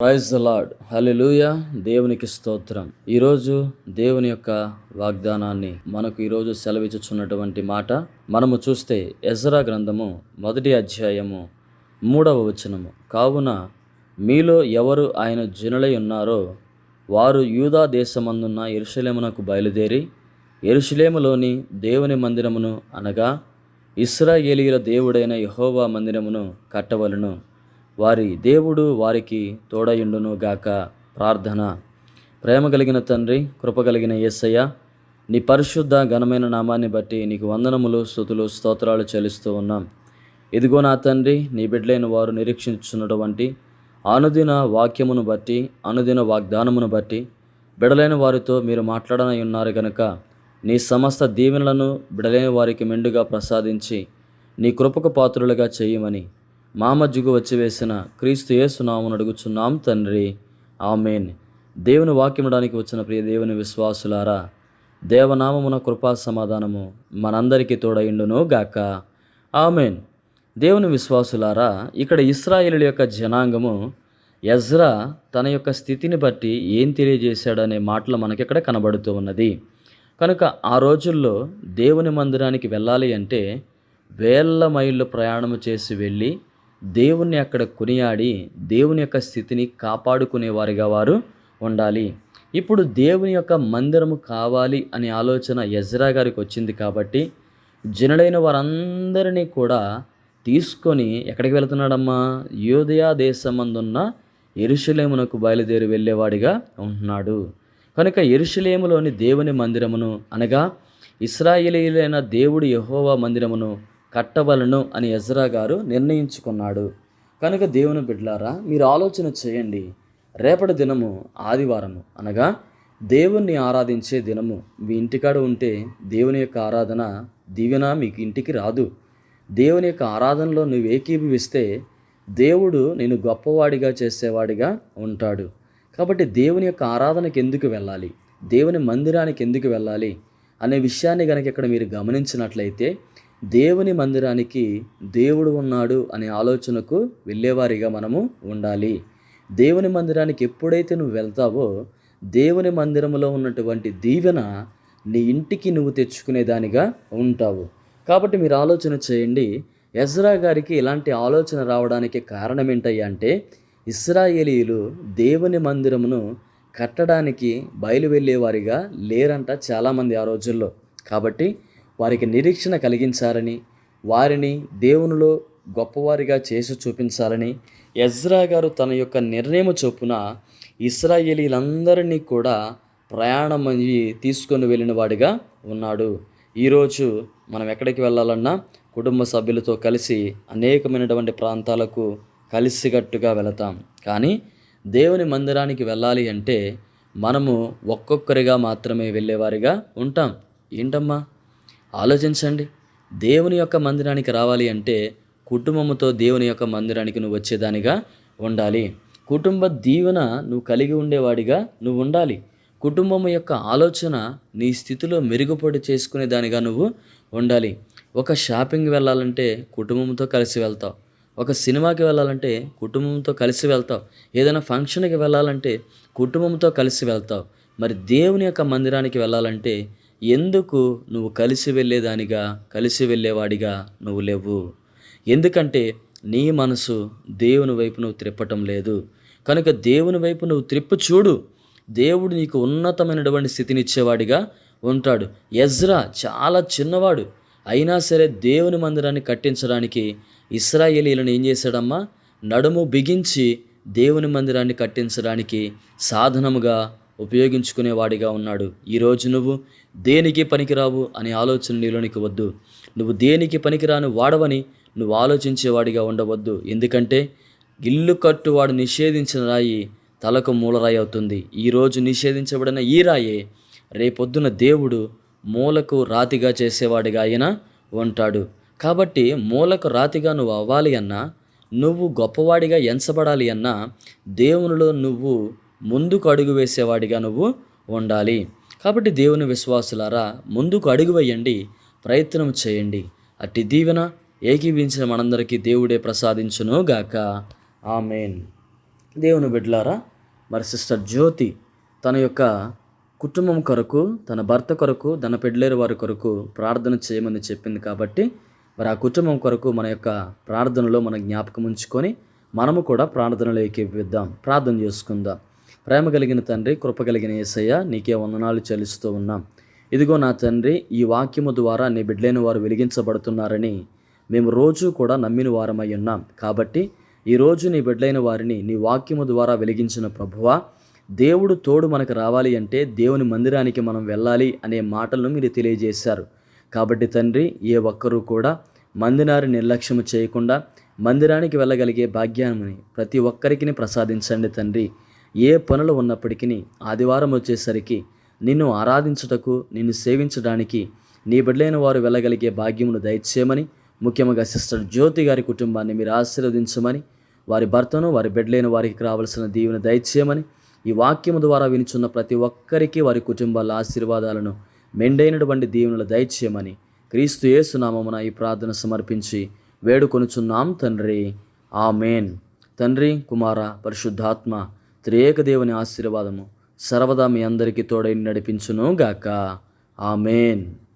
Praise the lord hallelujah దేవునికి స్తోత్రం. ఈరోజు దేవుని యొక్క వాగ్దానాన్ని మనకు ఈరోజు సెలవిచ్చుచున్నటువంటి మాట మనము చూస్తే ఎజరా గ్రంథము మొదటి అధ్యాయము మూడవ వచనము. కావున మీలో ఎవరు ఆయన జనులై ఉన్నారో వారు యూదా దేశమందున్న ఎరుషలేమునకు బయలుదేరి ఎరుషలేములోని దేవుని మందిరమును అనగా ఇస్రాయేలీల దేవుడైన యహోవా మందిరమును కట్టవలను. వారి దేవుడు వారికి తోడయుండును గాక. ప్రార్థన. ప్రేమ కలిగిన తండ్రి కృప కలిగిన యేసయ్య నీ పరిశుద్ధ ఘనమైన నామాన్ని బట్టి నీకు వందనములు స్థుతులు స్తోత్రాలు చెల్లిస్తూ ఉన్నాం. ఇదిగో నా తండ్రి నీ బిడ్డలైన వారు నిరీక్షించున్నటువంటి అనుదిన వాక్యమును బట్టి అనుదిన వాగ్దానమును బట్టి బిడలైన వారితో మీరు మాట్లాడనై ఉన్నారు కనుక నీ సమస్త దీవెనలను బిడలైన వారికి మెండుగా ప్రసాదించి నీ కృపకు పాత్రులుగా చేయమని మా మధ్యకు వచ్చి వేసిన క్రీస్తు యేసునామను అడుగుచున్నాం తండ్రి. ఆమెన్. దేవుని వాక్యమడానికి వచ్చిన ప్రియ దేవుని విశ్వాసులారా దేవనామమున కృపా సమాధానము మనందరికీ తోడయిండును గాక. ఆమెన్. దేవుని విశ్వాసులారా ఇక్కడ ఇస్రాయిలు యొక్క జనాంగము ఎజ్రా తన యొక్క స్థితిని బట్టి ఏం తెలియజేశాడనే మాటలు మనకి ఇక్కడ కనబడుతూ ఉన్నది. కనుక ఆ రోజుల్లో దేవుని మందిరానికి వెళ్ళాలి అంటే వేల మైళ్ళు ప్రయాణం చేసి వెళ్ళి దేవుణ్ణి అక్కడ కొనియాడి దేవుని యొక్క స్థితిని కాపాడుకునేవారిగా వారు ఉండాలి. ఇప్పుడు దేవుని యొక్క మందిరము కావాలి అనే ఆలోచన యజ్రా గారికి వచ్చింది కాబట్టి జనులైన వారందరినీ కూడా తీసుకొని ఎక్కడికి వెళ్తున్నాడమ్మా? యోదయా దేశమందున్న ఎరుషలేమునకు బయలుదేరి వెళ్ళేవాడిగా ఉంటున్నాడు. కనుక ఎరుషలేములోని దేవుని మందిరమును అనగా ఇస్రాయేలీలైన దేవుడు యహోవా మందిరమును కట్టవలను అని ఎజ్రా గారు నిర్ణయించుకున్నాడు. కనుక దేవుని బిడ్లారా మీరు ఆలోచన చేయండి. రేపటి దినము ఆదివారము. అనగా దేవుణ్ణి ఆరాధించే దినము. మీ ఇంటికాడ ఉంటే దేవుని యొక్క ఆరాధన దీవెన మీకు ఇంటికి రాదు. దేవుని యొక్క ఆరాధనలో నువ్వు ఏకీభవిస్తే దేవుడు నేను గొప్పవాడిగా చేసేవాడిగా ఉంటాడు. కాబట్టి దేవుని యొక్క ఆరాధనకి ఎందుకు వెళ్ళాలి? దేవుని మందిరానికి ఎందుకు వెళ్ళాలి? అనే విషయాన్ని కనుక ఇక్కడ మీరు గమనించినట్లయితే దేవుని మందిరానికి దేవుడు ఉన్నాడు అనే ఆలోచనకు వెళ్ళేవారిగా మనము ఉండాలి. దేవుని మందిరానికి ఎప్పుడైతే నువ్వు వెళ్తావో దేవుని మందిరంలో ఉన్నటువంటి దీవెన నీ ఇంటికి నువ్వు తెచ్చుకునేదానిగా ఉంటావు. కాబట్టి మీరు ఆలోచన చేయండి ఎజ్రా గారికి ఇలాంటి ఆలోచన రావడానికి కారణం ఏంటయ్యా అంటే ఇస్రాయేలీలు దేవుని మందిరమును కట్టడానికి బయలు వెళ్ళేవారిగా లేరంట చాలామంది ఆ రోజుల్లో. కాబట్టి వారికి నిరీక్షణ కలిగించాలని వారిని దేవునిలో గొప్పవారిగా చేసి చూపించాలని ఎజ్రా గారు తన యొక్క నిర్ణయం చొప్పున ఇస్రాయేలీలందరినీ కూడా ప్రయాణం అయ్యి తీసుకొని వెళ్ళిన వాడిగా ఉన్నాడు. ఈరోజు మనం ఎక్కడికి వెళ్ళాలన్నా కుటుంబ సభ్యులతో కలిసి అనేకమైనటువంటి ప్రాంతాలకు కలిసికట్టుగా వెళతాం. కానీ దేవుని మందిరానికి వెళ్ళాలి అంటే మనము ఒక్కొక్కరిగా మాత్రమే వెళ్ళేవారిగా ఉంటాం. ఏంటమ్మా? ఆలోచించండి. దేవుని యొక్క మందిరానికి రావాలి అంటే కుటుంబంతో దేవుని యొక్క మందిరానికి నువ్వు వచ్చేదానిగా ఉండాలి. కుటుంబ దీవెన నువ్వు కలిగి ఉండేవాడిగా నువ్వు ఉండాలి. కుటుంబం యొక్క ఆలోచన నీ స్థితిలో మెరుగుపడి చేసుకునే దానిగా నువ్వు ఉండాలి. ఒక షాపింగ్ వెళ్ళాలంటే కుటుంబంతో కలిసి వెళ్తావు. ఒక సినిమాకి వెళ్ళాలంటే కుటుంబంతో కలిసి వెళ్తావు. ఏదైనా ఫంక్షన్కి వెళ్ళాలంటే కుటుంబంతో కలిసి వెళ్తావు. మరి దేవుని యొక్క మందిరానికి వెళ్ళాలంటే ఎందుకు నువ్వు కలిసి వెళ్ళేదానిగా కలిసి వెళ్ళేవాడిగా నువ్వు లేవు? ఎందుకంటే నీ మనసు దేవుని వైపు నువ్వు త్రిప్పటం లేదు. కనుక దేవుని వైపు నువ్వు త్రిప్పు చూడు. దేవుడు నీకు ఉన్నతమైనటువంటి స్థితిని ఇచ్చేవాడిగా ఉంటాడు. ఎజ్రా చాలా చిన్నవాడు. అయినా సరే దేవుని మందిరాన్ని కట్టించడానికి ఇస్రాయేలీలను ఏం చేశాడమ్మా? నడుము బిగించి దేవుని మందిరాన్ని కట్టించడానికి సాధనముగా ఉపయోగించుకునేవాడిగా ఉన్నాడు. ఈరోజు నువ్వు దేనికి పనికిరావు అనే ఆలోచన నీలోనికి వద్దు. నువ్వు దేనికి పనికిరాను వాడవని నువ్వు ఆలోచించేవాడిగా ఉండవద్దు. ఎందుకంటే ఇల్లు కట్టువాడు నిషేధించిన రాయి తలకు మూలరాయి అవుతుంది. ఈరోజు నిషేధించబడిన ఈ రాయే రేపొద్దున దేవుడు మూలకు రాతిగా చేసేవాడిగా ఆయన ఉంటాడు. కాబట్టి మూలకు రాతిగా నువ్వు అవ్వాలి అన్నా నువ్వు గొప్పవాడిగా ఎంచబడాలి అన్నా దేవునిలో నువ్వు ముందుకు అడుగు వేసేవాడిగా నువ్వు ఉండాలి. కాబట్టి దేవుని విశ్వాసులారా ముందుకు అడుగు వేయండి ప్రయత్నం చేయండి. అట్టి దీవెన ఏకీవించిన మనందరికీ దేవుడే ప్రసాదించును గాక ఆమెన్. దేవుని బిడ్లారా మరి సిస్టర్ జ్యోతి తన యొక్క కుటుంబం కొరకు తన భర్త కొరకు తన పెళ్ళేరు వారి కొరకు ప్రార్థన చేయమని చెప్పింది కాబట్టి మరి ఆ కుటుంబం కొరకు మన యొక్క ప్రార్థనలో మన జ్ఞాపకం ఉంచుకొని మనము కూడా ప్రార్థనలోకి విద్దాం ప్రార్థన చేసుకుందాం. ప్రేమ కలిగిన తండ్రి కృప కలిగిన నీకే వందనాలు చెల్లిస్తూ ఉన్నాం. ఇదిగో నా తండ్రి ఈ వాక్యము ద్వారా నీ బిడ్డలైన వారు వెలిగించబడుతున్నారని మేము రోజు కూడా నమ్మిన వారమై ఉన్నాం. కాబట్టి ఈరోజు నీ బిడ్డలైన వారిని నీ వాక్యము ద్వారా వెలిగించిన ప్రభువా దేవుడు తోడు మనకు రావాలి అంటే దేవుని మందిరానికి మనం వెళ్ళాలి అనే మాటలను మీరు తెలియజేశారు. కాబట్టి తండ్రి ఏ ఒక్కరూ కూడా మందిరాన్ని నిర్లక్ష్యము చేయకుండా మందిరానికి వెళ్ళగలిగే భాగ్యాన్ని ప్రతి ఒక్కరికి ప్రసాదించండి తండ్రి. ఏ పనులు ఉన్నప్పటికీ ఆదివారం వచ్చేసరికి నిన్ను ఆరాధించుటకు నిన్ను సేవించడానికి నీ బిడ్డలైన వారు వెళ్ళగలిగే భాగ్యమును దయచేయమని ముఖ్యంగా సిస్టర్ జ్యోతి గారి కుటుంబాన్ని మీరు ఆశీర్వదించమని వారి భర్తను వారి బిడ్డలైన వారికి రావాల్సిన దీవెన దయచేయమని ఈ వాక్యము ద్వారా వినిచున్న ప్రతి ఒక్కరికి వారి కుటుంబాల ఆశీర్వాదాలను మెండైనటువంటి దీవెనలు దయచేయమని క్రీస్తు యేసునామమున ఈ ప్రార్థన సమర్పించి వేడుకొనుచున్నాం తండ్రి. ఆమెన్. తండ్రి కుమార పరిశుద్ధాత్మ త్రియేక దేవుని ఆశీర్వాదము. సర్వదా మీ అందరికీ తోడై నడిపించును గాక. ఆమెన్.